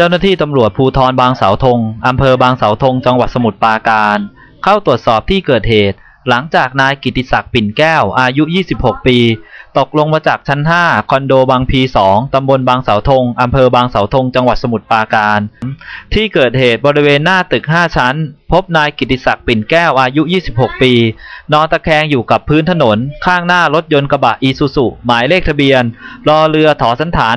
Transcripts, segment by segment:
เจ้าหน้าที่ตำรวจภูธรบางเสาธงอำเภอบางเสาธงจังหวัดสมุทรปราการ เข้าตรวจสอบที่เกิดเหตุ หลังจากนายกิติศักดิ์ปิ่นแก้วอายุ 26 ปี ตกลงมาจากชั้น 5 คอนโดบางพี2ตำบลบางเสาธง อำเภอบางเสาธง จังหวัดสมุทรปราการ ที่เกิดเหตุบริเวณหน้าตึก 5 ชั้น พบนายกิติศักดิ์ปิ่นแก้วอายุ 26 ปี นอนตะแคงอยู่กับพื้นถนน ข้างหน้ารถยนต์กระบะอีซูซุหมายเลขทะเบียน รอเรือถอสันฐาน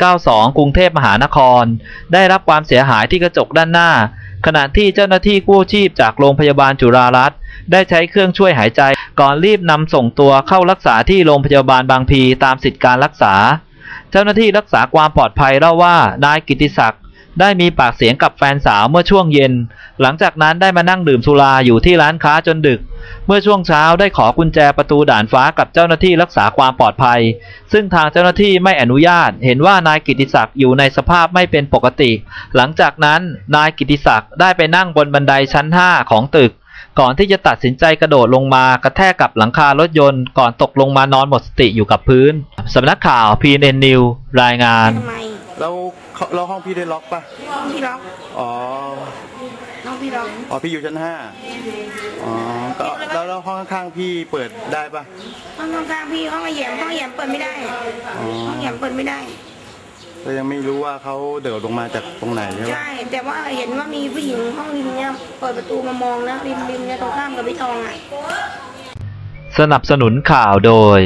8192 กรุงเทพมหานคร ได้รับความเสียหายที่กระจกด้านหน้า ขณะที่เจ้าหน้าที่กู้ชีพจากโรงพยาบาลจุฬารัตน์ได้ใช้เครื่องช่วยหายใจ ก่อนรีบนำส่งตัวเข้ารักษาที่โรงพยาบาลบางพีตามสิทธิการรักษา เจ้าหน้าที่รักษาความปลอดภัยเล่าว่านายกิติศักดิ์ได้มีปากเสียงกับแฟนสาวเมื่อช่วงเย็น หลังจากนั้นได้มานั่งดื่มสุราอยู่ที่ร้านค้าจนดึก เมื่อช่วงเช้าได้ขอกุญแจประตูด่านฟ้ากับเจ้าหน้าที่รักษาความปลอดภัย ซึ่งทางเจ้าหน้าที่ไม่อนุญาต เห็นว่านายกิติศักดิ์อยู่ในสภาพไม่เป็นปกติ หลังจากนั้นนายกิติศักดิ์ได้ไปนั่งบนบันไดชั้น 5 ของตึก ก่อนที่จะตัดสินใจกระโดดลงมากระแทกกับหลังคารถยนต์ ก่อนตกลงมานอนหมดสติอยู่กับพื้น สำนักข่าว PNN News รายงาน ทำไมแล้วเขาแล้วห้องพี่ได้ล็อกปะห้องพี่ล็อกอ๋อห้องพี่ล็อกอ๋อ พี่อยู่ชั้นห้าอ๋อก็แล้วแล้วห้องข้างๆพี่เปิดได้ปะห้องข้างๆพี่ห้องไอแหยมห้องไอแหยมเปิดไม่ได้อ๋อห้องไอแหยมเปิดไม่ได้ ก็ยังไม่รู้ว่าเขาเดินลงมาจากตรงไหนใช่ปะใช่ แต่ว่าเห็นว่ามีผู้หญิงห้องริมเนี่ยเปิดประตูมามองนะริมริมเนี่ยตรงข้ามกับพี่ทองอะ สนับสนุนข่าวโดย